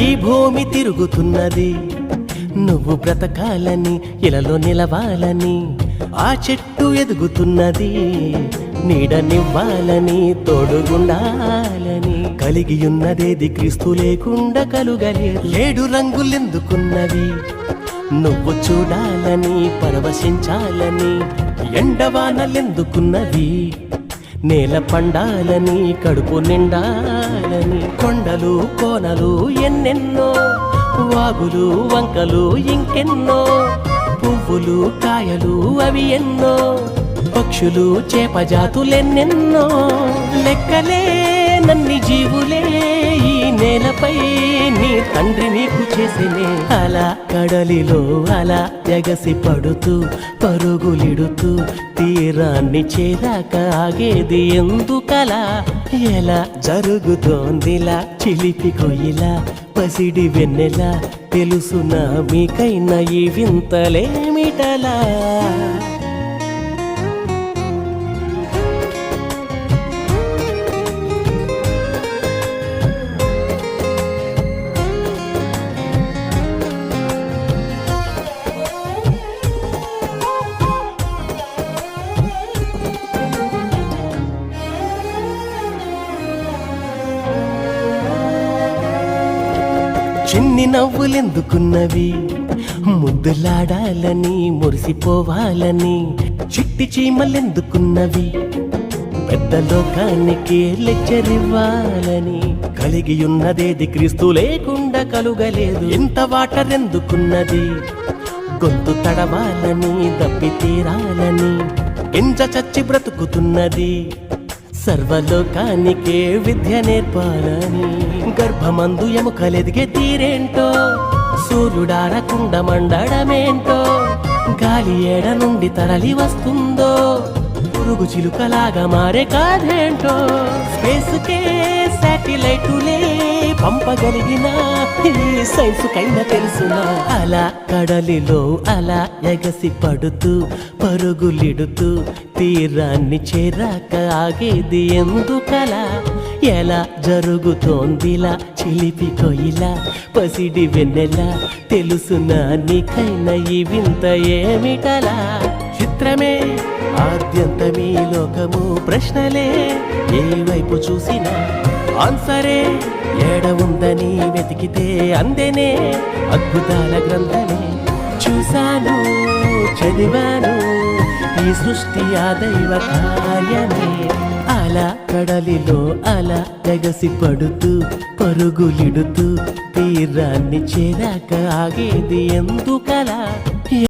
ఈ భూమి తిరుగుతున్నది. నువ్వు బ్రతకాలని ఇలలో నిలవాలని ఆ చెట్టు ఎదుగుతున్నది. నీడనివ్వాలని తోడుగుండాలని కలిగి ఉన్నదేది క్రీస్తు లేకుండా కలుగలేదు ఏడు రంగులెందుకున్నవి? నువ్వు చూడాలని పరవశించాలని ఎండవానలెందుకున్నవి? నేల పండాలని కడుపు నిండాలని కొండలు కోనలు ఎన్నెన్నో వాగులు వంకలు ఇంకెన్నో పువ్వులు కాయలు అవి ఎన్నో. పక్షులు చేపజాతులెన్నెన్నో లెక్కలే నన్ని జీవులే ఈ నేలపై నీ తండ్రి నీకు చేసినే. అలా కడలిలో అలా ఎగసి పడుతూ పరుగులిడుతూ తీరాన్ని చేరాక ఆగేది ఎందుకలా? ఎలా జరుగుతోందిలా చిలిపి కొయ్యిలా పసిడి వెన్నెలా తెలుసునా మీకైనా ఈ వింతలేమిటలా? చిన్ని నవ్వులెందుకున్నవి? ముద్దులాడాలని మురిసిపోవాలని చిట్టి చీమలెందుకున్నవి? పెద్ద లోకానికి లెచ్చరివ్వాలని కలిగి ఉన్నదేది క్రీస్తు లేకుండా కలుగలేదు. ఎంత వాటర్ ఎందుకున్నది గొంతు తడవాలని దప్పి తీరాలని గింజ చచ్చి బ్రతుకుతున్నది. సర్వలోకానికే విద్య నేర్పాలని గర్భమందు ఎముకలెదిగే తీరేంటో? సూర్యుడారకుండ మండడమేంటో? గాలి ఏడ నుండి తరలి వస్తుందో? పురుగు చిలుకలాగా మారే కాదేంటో స్పేస్కే శాటిలైటులే పంపగలిగిన ఈ సైన్స్ తెలుసునా. అలా కడలిలో అలా ఎగసి పడుతూ పరుగులిడుతూ తీరాన్ని చేరాక ఆగేది ఎందుకలా? ఎలా జరుగుతోందిలా చిలిపి కొయిలా? పసిడి వెన్నెలా తెలుసునా నీకైనా ఈ వింత ఏమిటలా? చిత్రమే ఆద్యంతమీ లోకము ప్రశ్నలే ఏ వైపు చూసినా ఆన్సరే ఏడ ఉందని వెతికితే అందెనే అద్భుతాల గ్రంథమే. చూశాను చదివాను ఈ సృష్టి ఆ దైవ కార్యమే. అలా కడలిలో అలా తెగసి పడుతూ పరుగులిడుతూ తీరాన్ని చేరాక ఆగేది ఎందుకలా